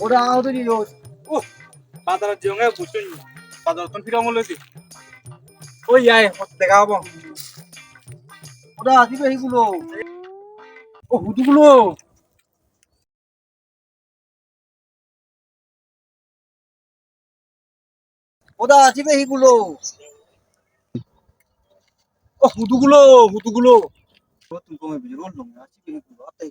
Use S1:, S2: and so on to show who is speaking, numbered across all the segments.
S1: ওরা আহত দিল
S2: ও বাজারের জঙ্গে বুঝছেন বাজার তখন ফিরে আমল হয়েছে ওই আয় দেখা হব।
S1: ওরা আসিবে এইগুলো।
S2: ও হুদুগুলো।
S1: ওরা আসিবে এইগুলো।
S2: ও হুদুগুলো হুদুগুলো।
S1: তুমি কমে বিজে রোল লং আসিবে এইগুলো। আতাই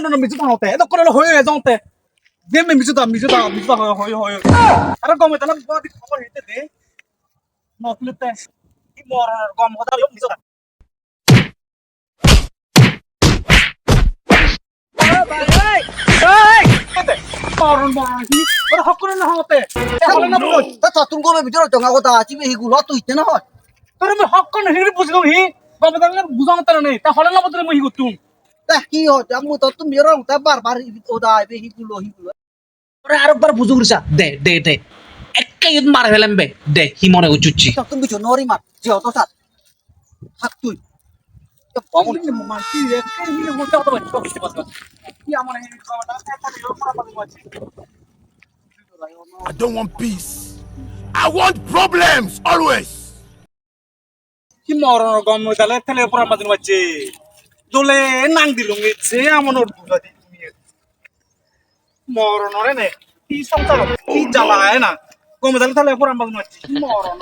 S2: হি না বুঝো ও হুদুগুলো হুদুগুলো হি মন না মিছু হামতে এত করে হয়ে যাওতে যে মে মিছু দা মিছু দা মিছু দা হয় হয় আরে গমে তালা বাদি খবর হেতে দে নকলতে কি মর গম কথা মিছু দা মরণ মরণ কি ওরা হক করে না হতে হলে না বুঝ তোর মে হক করে হিরি বুঝ গো হি গমে তালা বুঝাও তারা নেই তা হলে না বদলে মই গুতুম
S3: আরেকবার বুঝু গুরছা দে দে দে একে ইদ মার ফেলাম বে দে হি মনে উচুচ্ছি
S2: অমন কি মানছি একে হিরি বলতে হতো কি পুরা পাবো আছে
S4: I don't want peace. I want problems always.
S2: কি মরণ গম তালে তেলে পুরা বাচ্চে দোলে নাং দিলুম যে আমন বুঝা দি তুমি মরণ রে নে, কি সংসার কি জ্বালায় না? গম তালে তাহলে পুরান বাজ মারছি। মরণ